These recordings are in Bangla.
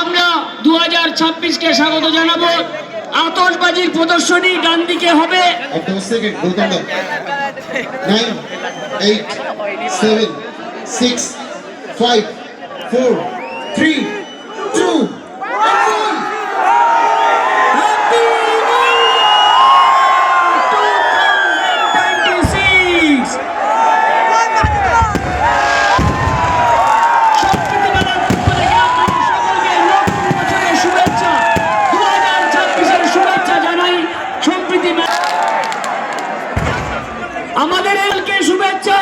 আমরা দু হাজার ছাব্বিশকে স্বাগত জানাব। আতশবাজির প্রদর্শনী ডান দিকে হবে। সিক্স ফাইভ ফোর থ্রি আমাদের এলকে শুভেচ্ছা।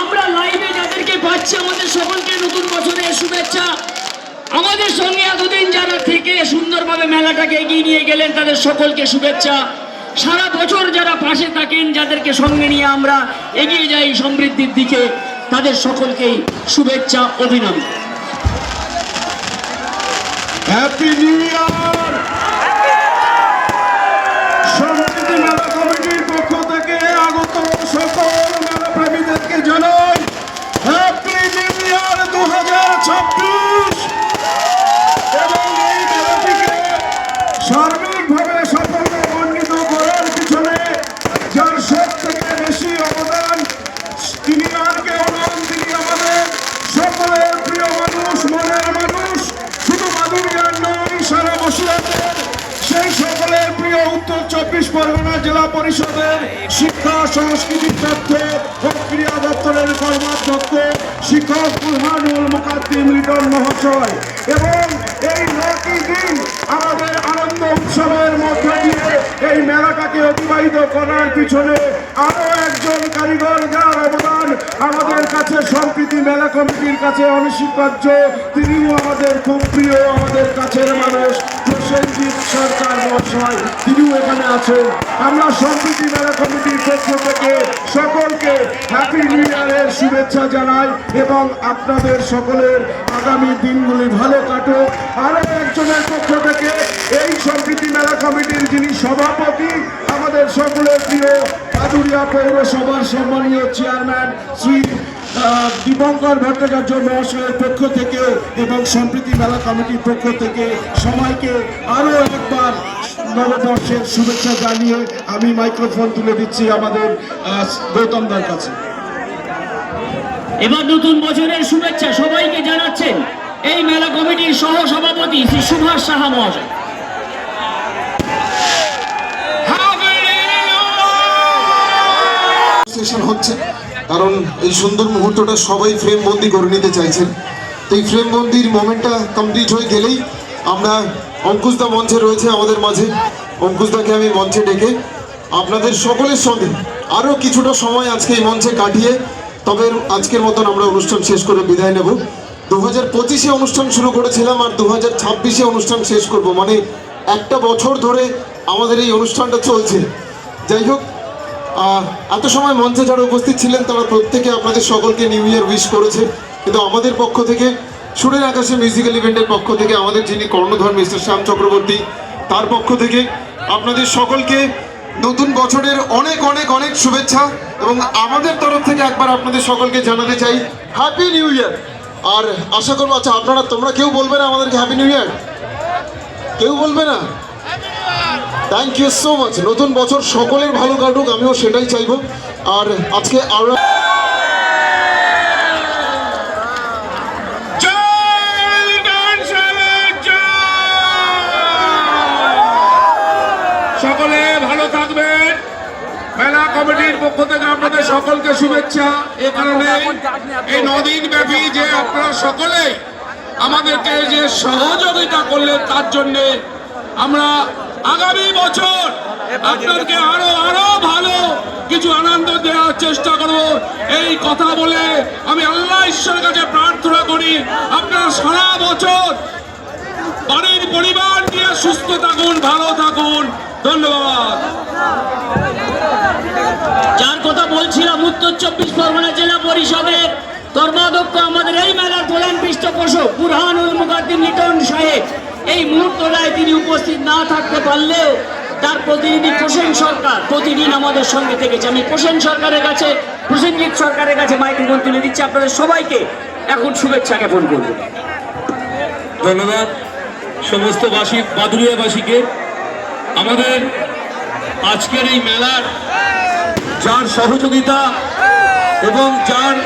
আমরা লাইভে যাদেরকে পাচ্ছি, আমাদের সকলকে নতুন বছরের শুভেচ্ছা। আমাদের সঙ্গে এতদিন যারা থেকে সুন্দরভাবে মেলাটাকে এগিয়ে নিয়ে গেলেন, তাদের সকলকে শুভেচ্ছা। সারা বছর যারা পাশে থাকেন, যাদেরকে সঙ্গে নিয়ে আমরা এগিয়ে যাই সমৃদ্ধির দিকে, তাদের সকলকেই শুভেচ্ছা, অভিনন্দন। হ্যাপি নিউ ইয়ার সার্বিকভাবে সাফল্যমণ্ডিত করার পিছনে যার সব বেশি অবদান, তিনি আর কেউ নন, তিনি আমাদের সকলের প্রিয় মানুষ, মনের মানুষ। শুধু মাধুরিয়ার নয়, সারা সেই সকলের প্রিয় উত্তর চব্বিশ পরগনা জেলা পরিষদের শিক্ষা, সংস্কৃতি তথ্য ও ক্রীড়া দপ্তরের কর্মাধ্যক্ষ শিক্ষক বুরহানুল মুকাদ্দিম লিটন মহাশয়। এবং এই নটি দিন আমাদের আনন্দ উৎসবের মধ্য দিয়ে এই মেলাটাকে অতিবাহিত করার পিছনে আরও একজন কারিগর যার অবদান আমাদের কাছে সম্প্রীতি মেলা কমিটির কাছে অনস্বীকার্য। তিনিও আমাদের খুব প্রিয়, আমাদের কাছের মানুষ, প্রসেনজিৎ সরকার মহাশয়। তিনিও এখানে আছেন। আমরা সম্প্রীতি মেলা কমিটির পক্ষ থেকে সকলকে হ্যাপি নিউ ইয়ারের শুভেচ্ছা জানাই এবং আপনাদের সকলের আগামী দিনগুলি ভালো কাটুক। আরও একজনের পক্ষ থেকে এই সম্প্রীতি মেলা কমিটির যিনি সভাপতি আমাদের সকলের প্রিয় আদুরিয়া পৌরসভার সম্মানীয় চেয়ারম্যান শ্রী দীপঙ্কর ভট্টাচার্য মহাশয়ের পক্ষ থেকে এবং সম্প্রীতি মেলা কমিটির পক্ষ থেকে সবাইকে আরও একবার নববর্ষের শুভেচ্ছা জানিয়ে আমি মাইক্রোফোন তুলে দিচ্ছি আমাদের আহ, গৌতম দার কাছে। এবার নতুন বছরের শুভেচ্ছা সবাইকে জানাচ্ছেন এই মেলা কমিটির সহ সভাপতি শ্রী সুভাষ সাহা মহাশয়। সেশন হচ্ছে। কারণ এই সুন্দর মুহূর্তটা সবাই ফ্রেম বন্দি করে নিতে চাইছেন। তো এই ফ্রেম বন্দির মোমেন্টটা কমপ্লিট হয়ে গেলেই আমরা অঙ্কুশদা মঞ্চে রয়েছে আমাদের মাঝে। অঙ্কুশদাকে আমি মঞ্চে ডেকে আপনাদের সকলের সঙ্গে আরও কিছুটা সময় আজকে এই মঞ্চে কাটিয়ে, তবে আজকের মতন আমরা অনুষ্ঠান শেষ করে বিদায় নেব। দু হাজার পঁচিশে অনুষ্ঠান শুরু করেছিলাম আর দু হাজার ছাব্বিশে অনুষ্ঠান শেষ করব। মানে একটা বছর ধরে আমাদের এই অনুষ্ঠানটা চলছে। যাই হোক এত সময় মঞ্চে যারা উপস্থিত ছিলেন, তারা প্রত্যেকে আপনাদের সকলকে নিউ ইয়ার উইশ করেছে। কিন্তু আমাদের পক্ষ থেকে, সুরের আকাশে মিউজিক্যাল ইভেন্টের পক্ষ থেকে আমাদের যিনি কর্ণধর মিস্টার শ্যাম চক্রবর্তী, তার পক্ষ থেকে আপনাদের সকলকে নতুন বছরের অনেক অনেক অনেক শুভেচ্ছা এবং আমাদের তরফ থেকে একবার আপনাদের সকলকে জানাতে চাই হ্যাপি নিউ ইয়ার আর আশা করব আচ্ছা আপনারা, তোমরা কেউ বলবে না আমাদেরকে হ্যাপি নিউ ইয়ার কেউ বলবে না? থ্যাংক ইউ সো মাচ নতুন বছর সকলের ভালো কাটুক, আমিও সেটাই চাইব। আর আজকে আরও সকলে ভালো থাকবেন। মেলা কমিটির পক্ষ থেকে আপনাদের সকলকে শুভেচ্ছা। এ কারণে এই নদিন ব্যাপী যে আপনারা সকলেই আমাদেরকে যে সহযোগিতা করলেন, তার জন্যে আমরা আগামী বছর আপনাদেরকে আরও আরও ভালো কিছু আনন্দ দেওয়ার চেষ্টা করব। এই কথা বলে আমি আল্লাহ ঈশ্বরের কাছে প্রার্থনা করি আপনারা সারা বছর বাড়ির পরিবার নিয়ে সুস্থ থাকুন ভালো থাকুন। ধন্যবাদ। যার কথা বলছিলাম উত্তর চব্বিশ পরগনা জেলা পরিষদের কর্মাধ্যক্ষ আমাদের এই মেলার প্রধান পৃষ্ঠপোষক বুরহানুল মুকাদ্দিম লিটন সাহেব। এই মুহূর্তটায় তিনি উপস্থিত না থাকতে পারলেও তার প্রতিনিধি প্রসেন সরকার প্রতিদিন আমাদের সঙ্গে থেকেছে। আমি প্রসেন সরকারের কাছে, প্রসেনজিৎ সরকারের কাছে মাইক্রোফোন তুলে দিচ্ছি। আপনাদের সবাইকে এখন শুভেচ্ছা জ্ঞাপন করব। ধন্যবাদ সমস্ত বাসী বাদুরিয়াবাসীকে আমাদের আজকের এই মেলার যার সহযোগিতা এবং যার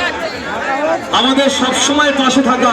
আমাদের সবসময় পাশে থাকা